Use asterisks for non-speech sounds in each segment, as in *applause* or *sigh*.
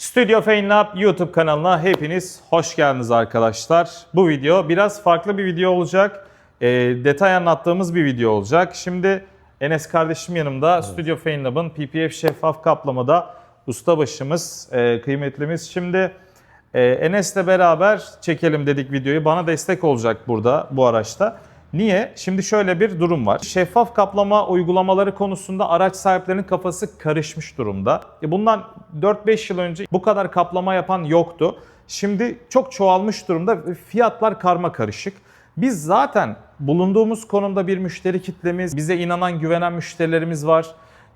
Studio Fainlab YouTube kanalına hepiniz hoş geldiniz arkadaşlar. Bu video biraz farklı bir video olacak. Ee, detay anlattığımız bir video olacak. Şimdi Enes kardeşim yanımda Studio Fainlab'ın PPF şeffaf kaplamada ustabaşımız, e, kıymetlimiz. Şimdi e, Enes'le beraber çekelim dedik videoyu. Bana destek olacak burada bu araçta. Niye? Şimdi şöyle bir durum var. Şeffaf kaplama uygulamaları konusunda araç sahiplerinin kafası karışmış durumda. E Bundan 4-5 yıl önce bu kadar kaplama yapan yoktu. Şimdi çok çoğalmış durumda fiyatlar karma karışık. Biz zaten bulunduğumuz konumda bir müşteri kitlemiz, bize inanan, güvenen müşterilerimiz var.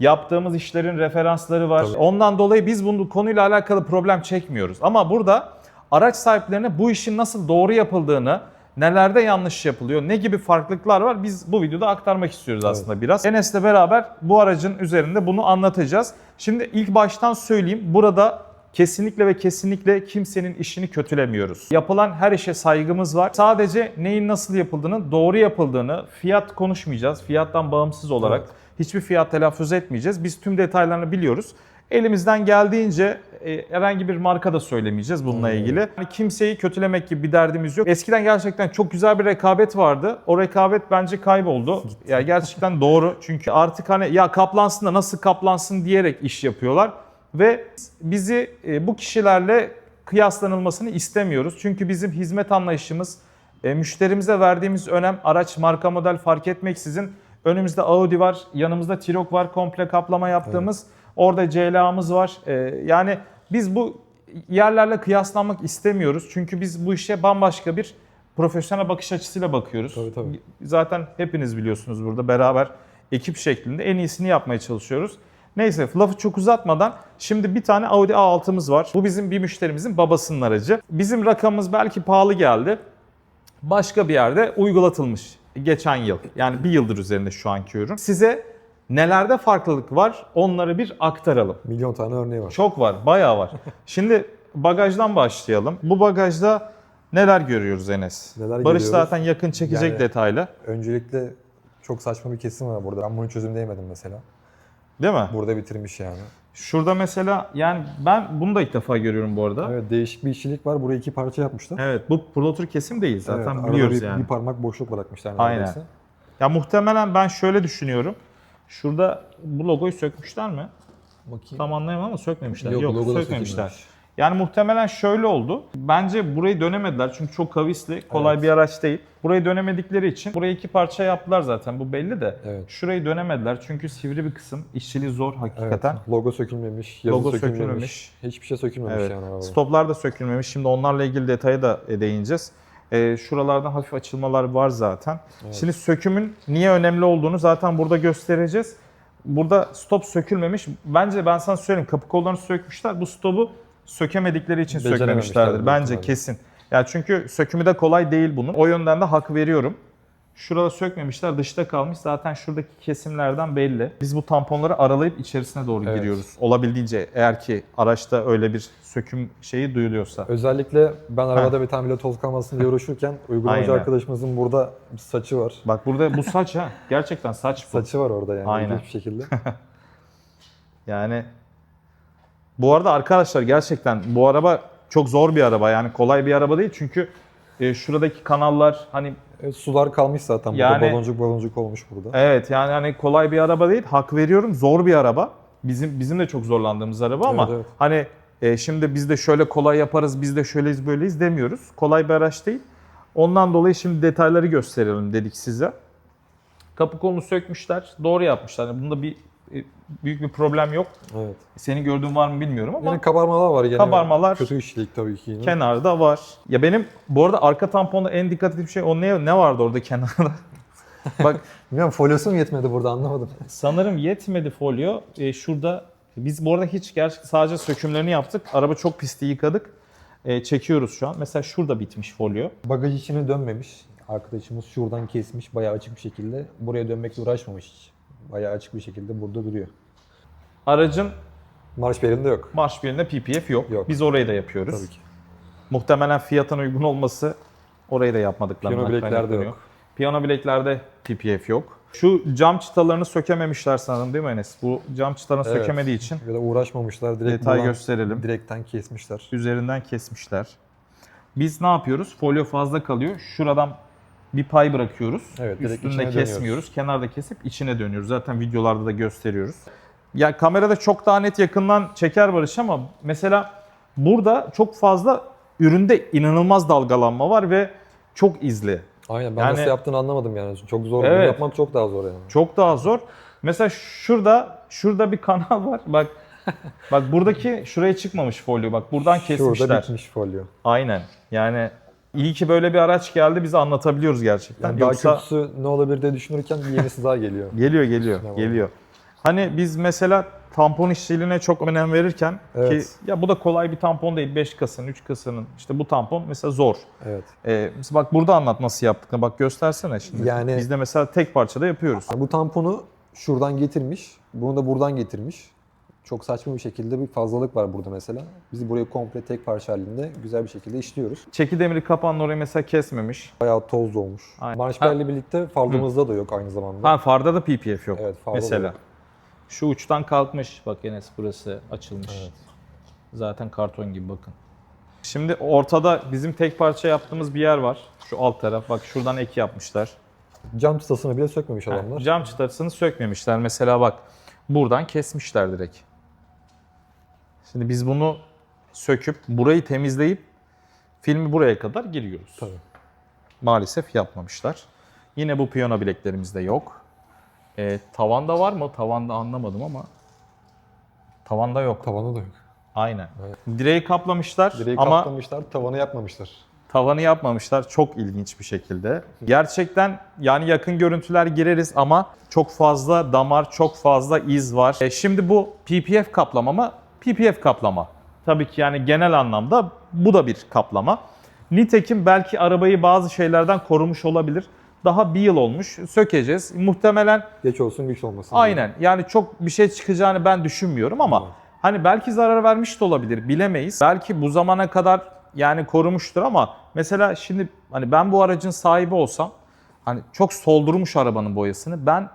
Yaptığımız işlerin referansları var. Tabii. Ondan dolayı biz bu konuyla alakalı problem çekmiyoruz. Ama burada araç sahiplerine bu işin nasıl doğru yapıldığını, nelerde yanlış yapılıyor, ne gibi farklılıklar var biz bu videoda aktarmak istiyoruz aslında biraz. Enes'le beraber bu aracın üzerinde bunu anlatacağız. Şimdi ilk baştan söyleyeyim burada kesinlikle ve kesinlikle kimsenin işini kötülemiyoruz. Yapılan her işe saygımız var. Sadece neyin nasıl yapıldığını, doğru yapıldığını, fiyat konuşmayacağız. Fiyattan bağımsız olarak Evet. hiçbir fiyat telaffuz etmeyeceğiz. Biz tüm detaylarını biliyoruz. Elimizden geldiğince e, herhangi bir marka da söylemeyeceğiz bununla ilgili. Yani kimseyi kötülemek gibi bir derdimiz yok. Eskiden gerçekten çok güzel bir rekabet vardı. O rekabet bence kayboldu. Ya gerçekten doğru. Çünkü artık hani ya kaplansın da nasıl kaplansın diyerek iş yapıyorlar ve bizi e, bu kişilerle kıyaslanılmasını istemiyoruz. Çünkü bizim hizmet anlayışımız e, müşterimize verdiğimiz önem araç marka model fark etmeksizin önümüzde Audi var, yanımızda T-Roc var komple kaplama yaptığımız. Orada CLA'mız var. E, yani biz bu yerlerle kıyaslanmak istemiyoruz. Çünkü biz bu işe bambaşka bir profesyonel bakış açısıyla bakıyoruz. Tabii, tabii. Zaten hepiniz biliyorsunuz burada beraber ekip şeklinde en iyisini yapmaya çalışıyoruz. Neyse lafı çok uzatmadan şimdi bir tane Audi A6'mız var. Bu bizim bir müşterimizin babasının aracı. Bizim rakamımız belki pahalı geldi. Başka bir yerde uygulatılmış geçen yıl. Yani bir yıldır üzerinde şu anki ürün. Size nelerde farklılık var onları bir aktaralım. Milyon tane örneği var. Çok var, bayağı var. Şimdi bagajdan başlayalım. Bu bagajda neler görüyoruz Enes? Neler Barış görüyoruz? zaten yakın çekecek Yani- detaylı. Öncelikle çok saçma bir kesim var burada. Ben bunu çözümleyemedim mesela. Değil mi? Burada bitirmiş yani. Şurada mesela yani ben bunu da ilk defa görüyorum bu arada. Evet, Evet değişik bir işçilik var. Burayı iki parça yapmışlar. bu protür kesim değil zaten Evet, biliyoruz bir, yani. Bir parmak boşluk bırakmışlar Aynen. neredeyse. Ya muhtemelen ben şöyle düşünüyorum. Şurada bu logoyu sökmüşler mi? Bakayım. Tam anlayamam ama sökmemişler. Yok, Yok, sökmemişler. Yani muhtemelen şöyle oldu. Bence burayı dönemediler çünkü çok kavisli, kolay Evet. bir araç değil. Burayı dönemedikleri için burayı iki parça yaptılar zaten bu belli de. Evet. Şurayı dönemediler çünkü sivri bir kısım. İşçiliği zor Evet. hakikaten. Logo sökülmemiş, yazı Logo sökülmemiş. sökülmemiş. Hiçbir şey sökülmemiş Evet. yani arabada. Stoplar da sökülmemiş. Şimdi onlarla ilgili detaya da değineceğiz. Ee, şuralardan hafif açılmalar var zaten. Evet. Şimdi sökümün niye önemli olduğunu zaten burada göstereceğiz. Burada stop sökülmemiş. Bence ben sana söyleyeyim kapı kollarını sökmüşler. Bu stopu sökemedikleri için sökmemişlerdir. Bence kesin. Ya çünkü sökümü de kolay değil bunun. O yönden de hak veriyorum. Şurada sökmemişler, dışta kalmış. Zaten şuradaki kesimlerden belli. Biz bu tamponları aralayıp içerisine doğru Evet. giriyoruz. Olabildiğince eğer ki araçta öyle bir söküm şeyi duyuluyorsa. Özellikle ben arabada bir tane bile toz kalmasın diye uğraşırken uygulamacı Aynen. arkadaşımızın burada bir saçı var. Bak burada bu saç ha. Gerçekten saç bu. Saçı var orada yani Aynen. bir şekilde. *laughs* Yani bu arada arkadaşlar gerçekten bu araba çok zor bir araba. Yani kolay bir araba değil çünkü e, şuradaki kanallar hani Evet, sular kalmış zaten Yani- burada baloncuk baloncuk olmuş burada. evet yani hani kolay bir araba değil. Hak veriyorum. Zor bir araba. Bizim bizim de çok zorlandığımız araba ama Evet, evet. hani e, şimdi biz de şöyle kolay yaparız, biz de şöyleyiz böyleyiz demiyoruz. Kolay bir araç değil. Ondan dolayı şimdi detayları gösterelim dedik size. Kapı kolunu sökmüşler. Doğru yapmışlar. Yani bunda bir büyük bir problem yok. Evet. Seni gördüğün var mı bilmiyorum ama Yani kabarmalar var gene. Kabarmalar. Kötü işçilik tabii ki yine. kenarda var. Ya benim bu arada arka tamponda en dikkat ettiğim şey o ne, ne vardı orada kenarda? *laughs* Bak Bilmiyorum folyosu mu yetmedi burada anlamadım. sanırım yetmedi folyo. E, şurada biz bu arada hiç gerçek sadece sökümlerini yaptık. Araba çok pisti yıkadık. E, çekiyoruz şu an. Mesela şurada bitmiş folyo. Bagaj içine dönmemiş. Arkadaşımız şuradan kesmiş bayağı açık bir şekilde. Buraya dönmekle uğraşmamış hiç. Bayağı açık bir şekilde burada duruyor. Aracın Marş belinde yok. marş birinde PPF yok. Yok. Biz orayı da yapıyoruz. Tabii ki. Muhtemelen fiyatın uygun olması orayı da yapmadıklarından Piyano bileklerde yok. Piyano bileklerde PPF yok. Şu cam çıtalarını sökememişler sanırım değil mi Enes? Bu cam çıtalarını Evet. sökemediği için Ya da uğraşmamışlar. Direkt detay gösterelim. Direkten kesmişler. Üzerinden kesmişler. Biz ne yapıyoruz? Folyo fazla kalıyor. Şuradan bir pay bırakıyoruz. Evet, Üstünde kesmiyoruz. dönüyoruz. Kenarda kesip içine dönüyoruz. Zaten videolarda da gösteriyoruz. Ya kamerada çok daha net yakından çeker Barış ama mesela burada çok fazla üründe inanılmaz dalgalanma var ve çok izli. Aynen ben Yani- nasıl yaptığını anlamadım yani. Çok zor. Evet. Bunu yapmak çok daha zor yani. Çok daha zor. Mesela şurada şurada bir kanal var. Bak bak buradaki şuraya çıkmamış folyo. Bak buradan kesmişler. Şurada bitmiş folyo. Aynen. Yani iyi ki böyle bir araç geldi. Bize anlatabiliyoruz gerçekten. Yani Yoksa daha kötüsü ne olabilir diye düşünürken yenisi daha geliyor. *laughs* geliyor geliyor geliyor. Hani biz mesela tampon işçiliğine çok önem verirken Evet. ki ya bu da kolay bir tampon değil. 5 kasının, 3 kasının işte bu tampon mesela zor. Evet. Ee, mesela bak burada anlat nasıl yaptık. Bak göstersene şimdi. Yani- Biz de mesela tek parçada yapıyoruz. Bu tamponu şuradan getirmiş. Bunu da buradan getirmiş. Çok saçma bir şekilde bir fazlalık var burada mesela. Biz burayı komple tek parça halinde güzel bir şekilde işliyoruz. Çeki demiri kapağının orayı mesela kesmemiş. Bayağı toz olmuş. Aynen. Marşperle birlikte faldımızda da yok aynı zamanda. Ha farda da PPF yok. Evet, farda da mesela. yok. Şu uçtan kalkmış. Bak Enes burası açılmış. Evet. Zaten karton gibi bakın. Şimdi ortada bizim tek parça yaptığımız bir yer var. Şu alt taraf. Bak şuradan ek yapmışlar. Cam çıtasını bile sökmemiş adamlar. Cam çıtasını sökmemişler. Mesela bak buradan kesmişler direkt. Şimdi biz bunu söküp burayı temizleyip filmi buraya kadar giriyoruz. Tabii. Maalesef yapmamışlar. Yine bu piyano bileklerimizde yok. E, tavanda var mı? Tavanda anlamadım ama tavanda yok. Tavanı da yok. Aynen. Direği kaplamışlar Direği ama kaplamışlar, tavanı yapmamışlar. tavanı yapmamışlar. Çok ilginç bir şekilde. Gerçekten yani yakın görüntüler gireriz ama çok fazla damar, çok fazla iz var. E, şimdi bu PPF kaplama mı? PPF kaplama. Tabii ki yani genel anlamda bu da bir kaplama. Nitekim belki arabayı bazı şeylerden korumuş olabilir. Daha bir yıl olmuş. Sökeceğiz. Muhtemelen Geç olsun güç olmasın. Aynen. Yani çok bir şey çıkacağını ben düşünmüyorum ama Evet. hani belki zarar vermiş de olabilir bilemeyiz. Belki bu zamana kadar yani korumuştur ama mesela şimdi hani ben bu aracın sahibi olsam hani çok soldurmuş arabanın boyasını ben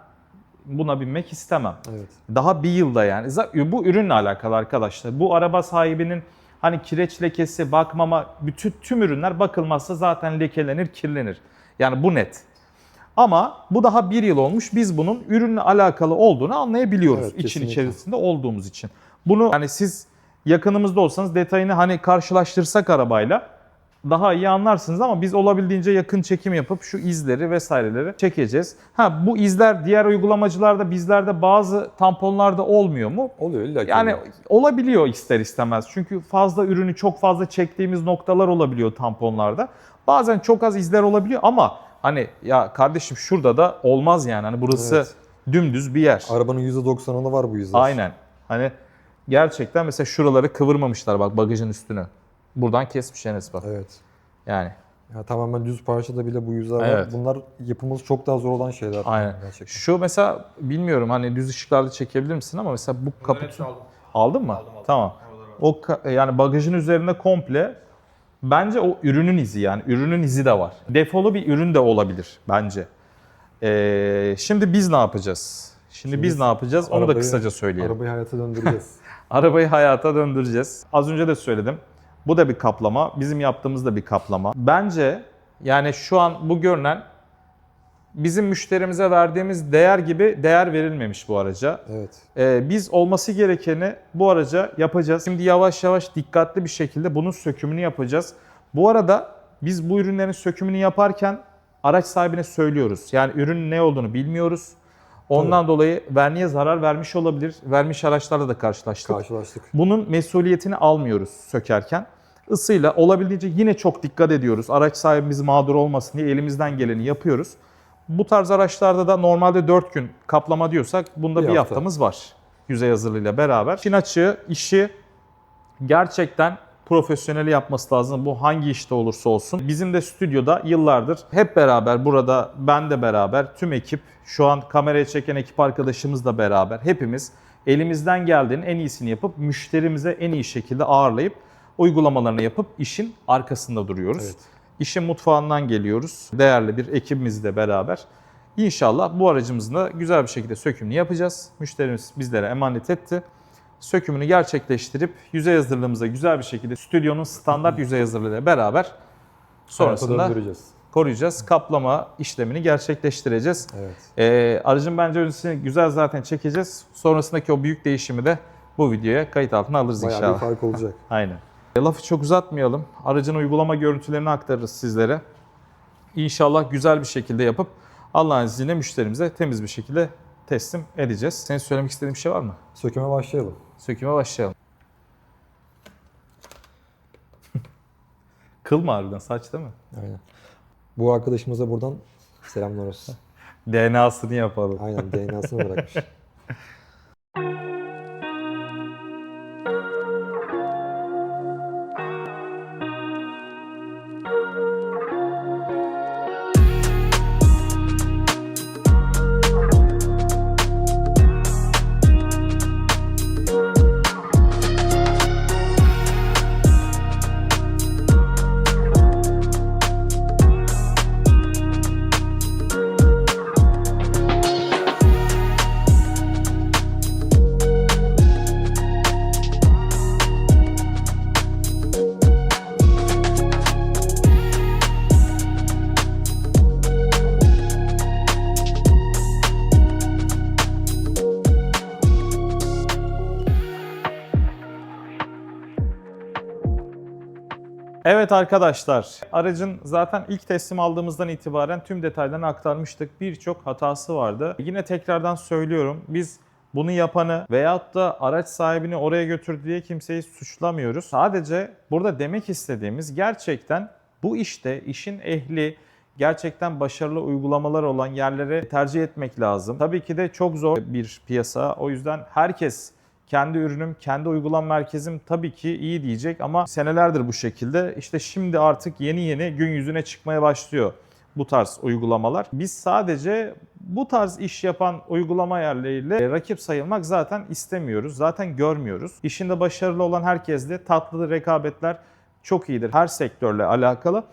buna binmek istemem. Evet. Daha bir yılda yani. Bu ürünle alakalı arkadaşlar. Bu araba sahibinin hani kireç lekesi, bakmama, bütün tüm ürünler bakılmazsa zaten lekelenir, kirlenir. Yani bu net. Ama bu daha bir yıl olmuş. Biz bunun ürünle alakalı olduğunu anlayabiliyoruz. Evet, için kesinlikle. içerisinde olduğumuz için. Bunu hani siz yakınımızda olsanız detayını hani karşılaştırsak arabayla daha iyi anlarsınız ama biz olabildiğince yakın çekim yapıp şu izleri vesaireleri çekeceğiz. Ha bu izler diğer uygulamacılarda bizlerde bazı tamponlarda olmuyor mu? Oluyor illa ki Yani oluyor. olabiliyor ister istemez. Çünkü fazla ürünü çok fazla çektiğimiz noktalar olabiliyor tamponlarda. Bazen çok az izler olabiliyor ama hani ya kardeşim şurada da olmaz yani. Hani burası Evet. dümdüz bir yer. Arabanın %90'ında var bu izler. Aynen. Hani gerçekten mesela şuraları kıvırmamışlar bak bagajın üstünü. Buradan kesmiş Enes bak. Evet. Yani Ya tamamen düz parçada bile bu yüzler var. Evet. Bunlar yapımız çok daha zor olan şeyler. Aynen. Gerçekten. Şu mesela bilmiyorum hani düz ışıklarda çekebilir misin ama mesela bu kaputu aldın mı? Tamam. O ka- yani bagajın üzerinde komple bence o ürünün izi yani ürünün izi de var. Defolu bir ürün de olabilir bence. Ee, şimdi biz ne yapacağız? Şimdi, Şimdi biz ne yapacağız? Onu da kısaca söyleyelim. Arabayı hayata döndüreceğiz. *laughs* Arabayı hayata döndüreceğiz. Az önce de söyledim. Bu da bir kaplama. Bizim yaptığımız da bir kaplama. Bence yani şu an bu görünen bizim müşterimize verdiğimiz değer gibi değer verilmemiş bu araca. evet. Ee, biz olması gerekeni bu araca yapacağız. Şimdi yavaş yavaş dikkatli bir şekilde bunun sökümünü yapacağız. Bu arada biz bu ürünlerin sökümünü yaparken araç sahibine söylüyoruz. Yani ürünün ne olduğunu bilmiyoruz. Ondan dolayı verniğe zarar vermiş olabilir. Vermiş araçlarla da karşılaştık. Karşılaştık. Bunun mesuliyetini almıyoruz sökerken. Isıyla olabildiğince yine çok dikkat ediyoruz. Araç sahibimiz mağdur olmasın diye elimizden geleni yapıyoruz. Bu tarz araçlarda da normalde 4 gün kaplama diyorsak bunda bir, Bir hafta. haftamız var. Yüzey hazırlığıyla beraber. İşin açığı işi gerçekten profesyoneli yapması lazım. Bu hangi işte olursa olsun. Bizim de stüdyoda yıllardır hep beraber burada ben de beraber tüm ekip şu an kameraya çeken ekip arkadaşımızla beraber hepimiz elimizden geldiğinin en iyisini yapıp müşterimize en iyi şekilde ağırlayıp uygulamalarını yapıp işin arkasında duruyoruz. Evet. İşin mutfağından geliyoruz. Değerli bir ekibimizle beraber İnşallah bu aracımızın da güzel bir şekilde sökümünü yapacağız. Müşterimiz bizlere emanet etti. Sökümünü gerçekleştirip yüzey hazırlığımıza güzel bir şekilde stüdyonun standart yüzey hazırlığıyla beraber sonrasında koruyacağız. Kaplama işlemini gerçekleştireceğiz. Evet. Ee, aracın bence öncesini güzel zaten çekeceğiz. Sonrasındaki o büyük değişimi de bu videoya kayıt altına alırız Bayağı inşallah. bir fark olacak. *laughs* Aynen. E, Lafı çok uzatmayalım. Aracın uygulama görüntülerini aktarırız sizlere. İnşallah güzel bir şekilde yapıp Allah'ın izniyle müşterimize temiz bir şekilde teslim edeceğiz. Senin söylemek istediğin bir şey var mı? Söküme başlayalım. Söküme başlayalım. *laughs* Kıl mı harbiden saç değil mi? Aynen. Bu arkadaşımıza buradan selamlar olsun. *laughs* DNA'sını yapalım. Aynen DNA'sını bırakmış. *laughs* Evet arkadaşlar, aracın zaten ilk teslim aldığımızdan itibaren tüm detaylarını aktarmıştık. Birçok hatası vardı. Yine tekrardan söylüyorum, biz bunu yapanı veyahut da araç sahibini oraya götürdü diye kimseyi suçlamıyoruz. Sadece burada demek istediğimiz gerçekten bu işte işin ehli, gerçekten başarılı uygulamalar olan yerlere tercih etmek lazım. Tabii ki de çok zor bir piyasa. O yüzden herkes kendi ürünüm, kendi uygulam merkezim tabii ki iyi diyecek ama senelerdir bu şekilde. İşte şimdi artık yeni yeni gün yüzüne çıkmaya başlıyor bu tarz uygulamalar. Biz sadece bu tarz iş yapan uygulama yerleriyle rakip sayılmak zaten istemiyoruz. Zaten görmüyoruz. İşinde başarılı olan herkesle tatlı rekabetler çok iyidir. Her sektörle alakalı.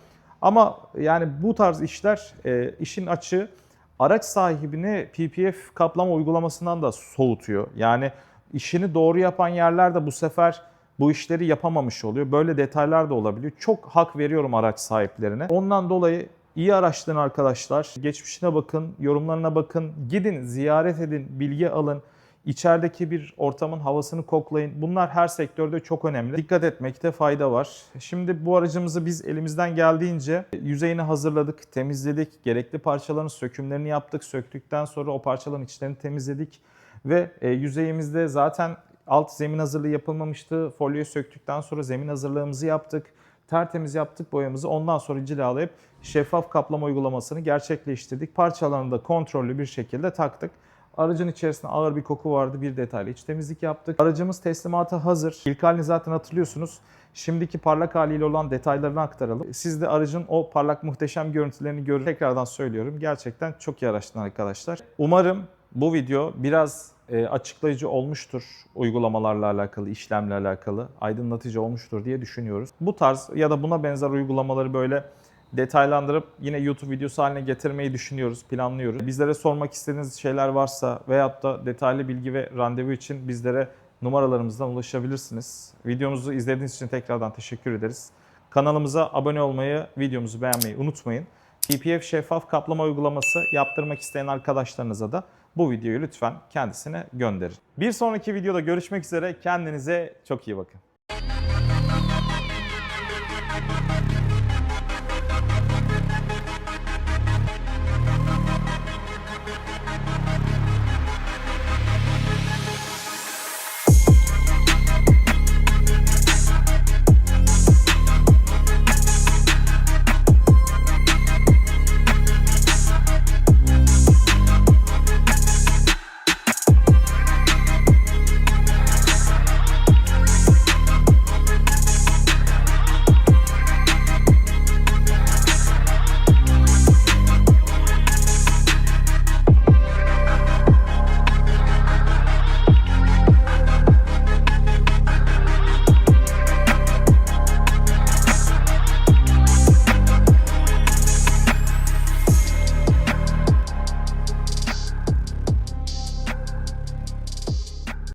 Ama yani bu tarz işler e, işin açığı araç sahibini PPF kaplama uygulamasından da soğutuyor. Yani işini doğru yapan yerler de bu sefer bu işleri yapamamış oluyor. Böyle detaylar da olabiliyor. Çok hak veriyorum araç sahiplerine. Ondan dolayı iyi araştırın arkadaşlar. Geçmişine bakın, yorumlarına bakın. Gidin, ziyaret edin, bilgi alın. İçerideki bir ortamın havasını koklayın. Bunlar her sektörde çok önemli. Dikkat etmekte fayda var. Şimdi bu aracımızı biz elimizden geldiğince yüzeyini hazırladık, temizledik. Gerekli parçaların sökümlerini yaptık. Söktükten sonra o parçaların içlerini temizledik. Ve e, yüzeyimizde zaten alt zemin hazırlığı yapılmamıştı. Folyoyu söktükten sonra zemin hazırlığımızı yaptık. Tertemiz yaptık boyamızı. Ondan sonra cilalayıp şeffaf kaplama uygulamasını gerçekleştirdik. Parçalarını da kontrollü bir şekilde taktık. Aracın içerisinde ağır bir koku vardı. Bir detaylı iç temizlik yaptık. Aracımız teslimata hazır. İlk halini zaten hatırlıyorsunuz. Şimdiki parlak haliyle olan detaylarını aktaralım. Siz de aracın o parlak muhteşem görüntülerini görün. Tekrardan söylüyorum. Gerçekten çok iyi araçtan arkadaşlar. Umarım bu video biraz e, açıklayıcı olmuştur uygulamalarla alakalı, işlemle alakalı, aydınlatıcı olmuştur diye düşünüyoruz. Bu tarz ya da buna benzer uygulamaları böyle detaylandırıp yine YouTube videosu haline getirmeyi düşünüyoruz, planlıyoruz. Bizlere sormak istediğiniz şeyler varsa veyahut da detaylı bilgi ve randevu için bizlere numaralarımızdan ulaşabilirsiniz. Videomuzu izlediğiniz için tekrardan teşekkür ederiz. Kanalımıza abone olmayı, videomuzu beğenmeyi unutmayın. PPF şeffaf kaplama uygulaması yaptırmak isteyen arkadaşlarınıza da bu videoyu lütfen kendisine gönderin. Bir sonraki videoda görüşmek üzere. Kendinize çok iyi bakın.